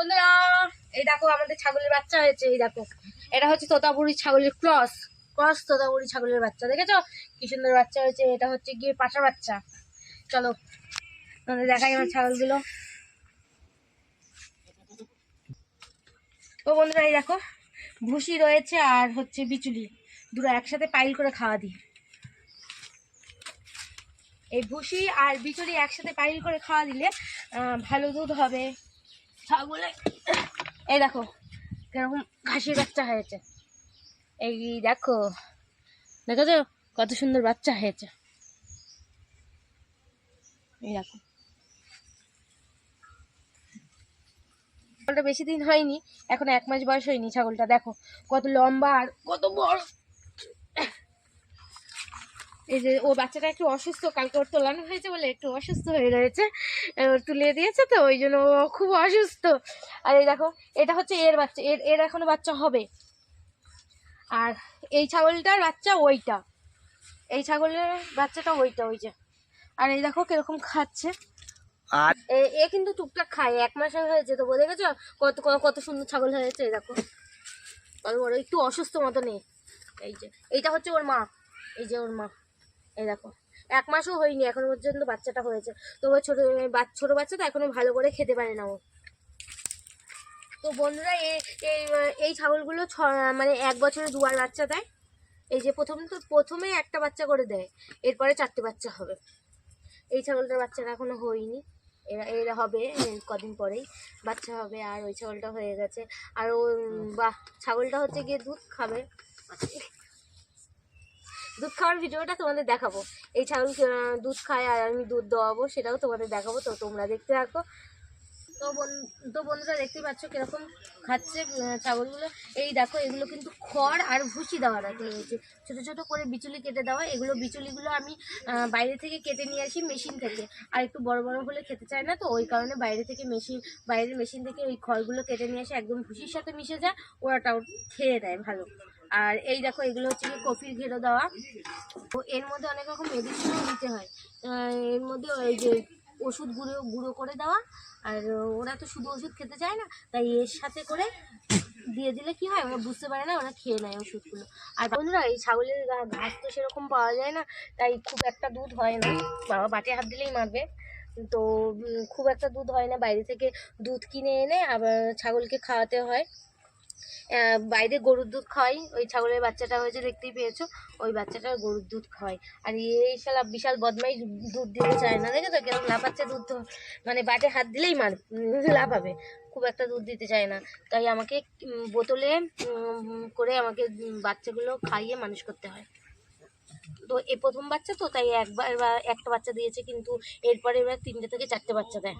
বন্ধুরা, এই দেখো আমাদের ছাগলের বাচ্চা হয়েছে, এই দেখো। এটা হচ্ছে তোতাপুরি ছাগলের ক্রস। ক্রস তোতাপুরি ছাগলের বাচ্চা, দেখেছ? কি সুন্দর বাচ্চা হয়েছে, এটা হচ্ছে গিয়ে পাঁচা বাচ্চা। চলো, তোমাদের দেখাই আমার ছাগলগুলো। তো বন্ধুরা, এই দেখো, ভুসি রয়েছে আর হচ্ছে বিচুলি। দুটো একসাথে পাইল করে খাওয়া দিই। এই ভুসি আর বিচুলি একসাথে পাইল করে খাওয়া দিলে ভালো দুধ হবে। ছাগলে। এই দেখো, কীরকম ঘাসির বাচ্চা হয়েছে। এই দেখো দেখো তো কত সুন্দর বাচ্চা হয়েছে। এই দেখো। ছাগলটা বেশি দিন হয়নি, এখন এক মাস বয়স হয়নি ছাগলটা, দেখো। কত লম্বা আর কত বড়। এই যে ও বাচ্চাটা একটু অসুস্থ কালকে ওর তোলানো হয়েছে বলে একটু অসুস্থ হয়ে রয়েছে তুলে দিয়েছে তো ওই জন্য ও খুব অসুস্থ। আর এই দেখো এটা হচ্ছে এর বাচ্চা এর এর এখনও বাচ্চা হবে। আর এই ছাগলটার বাচ্চা ওইটা এই ছাগলের বাচ্চাটা ওইটা ওই যে। আর এই দেখো কীরকম খাচ্ছে। আর এ- কিন্তু টুকটাক খায় এক মাস হয়েছে তো দেখেছ কত কত- কত সুন্দর ছাগল হয়েছে এই দেখো। কত বড় একটু অসুস্থ মতো নেই এই যে এইটা হচ্ছে ওর মা এই যে ওর মা। এই দেখো এক মাসও হয়নি এখনও পর্যন্ত বাচ্চাটা হয়েছে। তো ওই ছোটো ছোটো বাচ্চাটা এখনও ভালো করে খেতে পারে না ও। তো বন্ধুরা এই এই এই ছাগলগুলো ছ মানে এক বছরে দুবার বাচ্চা দেয়। এই যে প্রথম তো প্রথমে একটা বাচ্চা করে দেয় এরপরে চারটে বাচ্চা হবে। এই ছাগলটার বাচ্চাটা এখনও হয়নি। এরা এরা হবে কদিন পরেই বাচ্চা হবে আর ওই ছাগলটা হয়ে গেছে। আর ও বা ছাগলটা হচ্ছে গিয়ে দুধ খাবে। দুধ খাওয়ার ভিডিওটা তোমাদের দেখাবো। এই ছাগল দুধ খায় আর আমি দুধ দেওয়াবো সেটাও তোমাদের দেখাবো। তো তোমরা দেখতে থাকো। তো বন- তো বন্ধুরা দেখতেই পাচ্ছ কীরকম খাচ্ছে ছাগলগুলো। এই দেখো, এগুলো কিন্তু খড় আর ভুসি দেওয়া রাখা হয়েছে ছোটো ছোটো করে বিচুলি কেটে দেওয়া। এগুলো বিচুলিগুলো আমি বাইরে থেকে কেটে নিয়ে আসি মেশিন থেকে। আর একটু বড় বড় হলে খেতে চায় না তো, ওই কারণে বাইরে থেকে মেশিন, বাইরের মেশিন থেকে ওই খড়গুলো কেটে নিয়ে আসে একদম ভুসির সাথে মিশে যায়, ওরাটাও খেয়ে দেয় ভালো। আর এই দেখো, এগুলো হচ্ছে কফির ঘেরো দেওয়া। তো এর মধ্যে অনেক রকম মেডিসিনও দিতে হয়। এর মধ্যে ওই যে ওষুধ গুঁড়ো গুঁড়ো করে দেওয়া। আর ওরা তো শুধু ওষুধ খেতে চায় না, তাই এর সাথে করে দিয়ে দিলে কি হয়, ওরা বুঝতে পারে না, ওরা খেয়ে নেয় ওষুধগুলো। আর বন্ধুরা, এই ছাগলের ঘাস তো সেরকম পাওয়া যায় না, তাই খুব একটা দুধ হয় না। বাবা বাটে হাত দিলেই মারবে। তো খুব একটা দুধ হয় না, বাইরে থেকে দুধ কিনে এনে আবার ছাগলকে খাওয়াতে হয়। বাইরে গরুর দুধ খাওয়াই ওই ছাগলের বাচ্চাটা হয়েছে, দেখতেই পেয়েছ? ওই বাচ্চাটা গরুর দুধ খাওয়াই আর এই শালা বিশাল বদমাই দুধ দিতে চায় না। দেখে তো কেরম লাফাচ্ছে দুধ মানে বাটে হাত দিলেই মার, লাফাবে। খুব একটা দুধ দিতে চায় না। তাই আমাকে বোতলে করে আমাকে বাচ্চাগুলো খাইয়ে মানুষ করতে হয়। তো এ প্রথম বাচ্চা তো, তাই একবার একটা বাচ্চা দিয়েছে, কিন্তু এরপরে এবার তিনটে থেকে চারটে বাচ্চা দেয়।